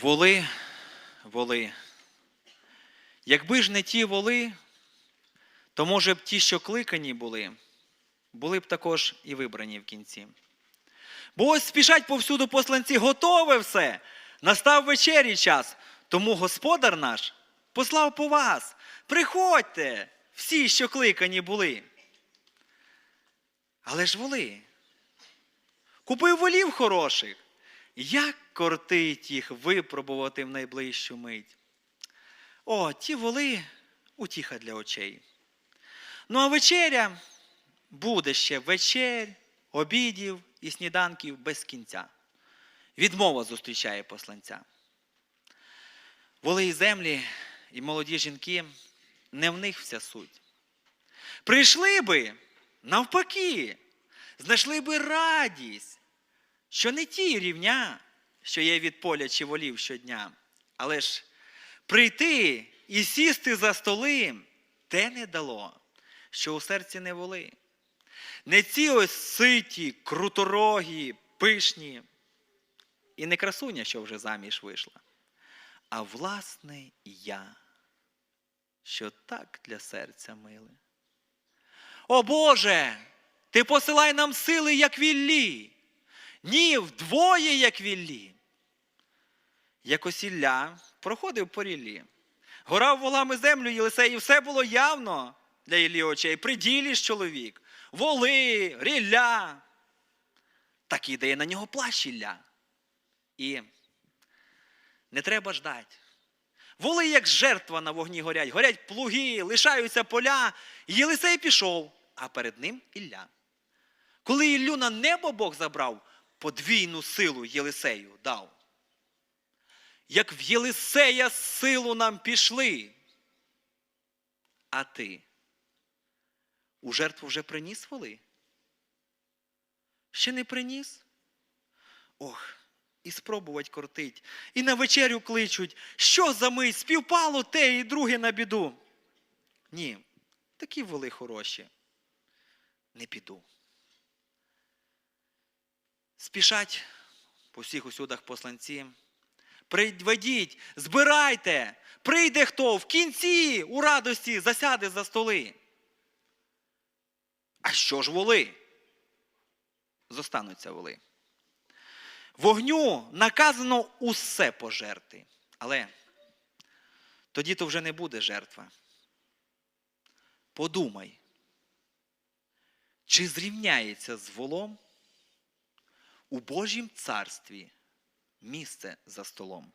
Воли, воли. Якби ж не ті воли, то може б ті, що кликані були, були б також і вибрані в кінці. Бо ось спішать повсюду посланці, готове все. Настав вечері час. Тому господар наш послав по вас. Приходьте, всі, що кликані були. Але ж воли. Купив волів хороших. Як кортить їх випробувати в найближчу мить. О, ті воли утіха для очей. Ну а вечеря буде ще вечер, обідів і сніданків без кінця. Відмова зустрічає посланця. Воли і землі і молоді жінки не в них вся суть. Прийшли би навпаки, знайшли би радість, що не ті рівня, що є від поля чи волів щодня, але ж прийти і сісти за столи те не дало, що у серці не воли. Не ці ось ситі, круторогі, пишні, і не красуня, що вже заміж вийшла, а власне я, що так для серця миле. О Боже, ти посилай нам сили, як віллі, ні, вдвоє, як віллі. Як осілля проходив по ріллі. Горав волами землю Єлисей, і все було явно для Іллі очей. При ділі ж чоловік, воли, рілля. Так ідеє на нього плащ Ілля. І не треба ждати. Воли, як жертва на вогні горять, горять плуги, лишаються поля. Єлисей пішов, а перед ним Ілля. Коли Іллю на небо Бог забрав, подвійну силу Єлисею дав. Як в Єлисея силу нам пішли. А ти у жертву вже приніс воли? Ще не приніс? Ох, і спробувать кортить, і на вечерю кличуть, що за мить співпало те і друге на біду. Ні, такі воли хороші. Не піду. Спішать по всіх усюдах посланці. Приведіть, збирайте, прийде хто в кінці у радості засяде за столи. А що ж воли? Зостануться воли. Вогню наказано усе пожерти. Але тоді то вже не буде жертва. Подумай, чи зрівняється з волом у Божім царстві місце за столом?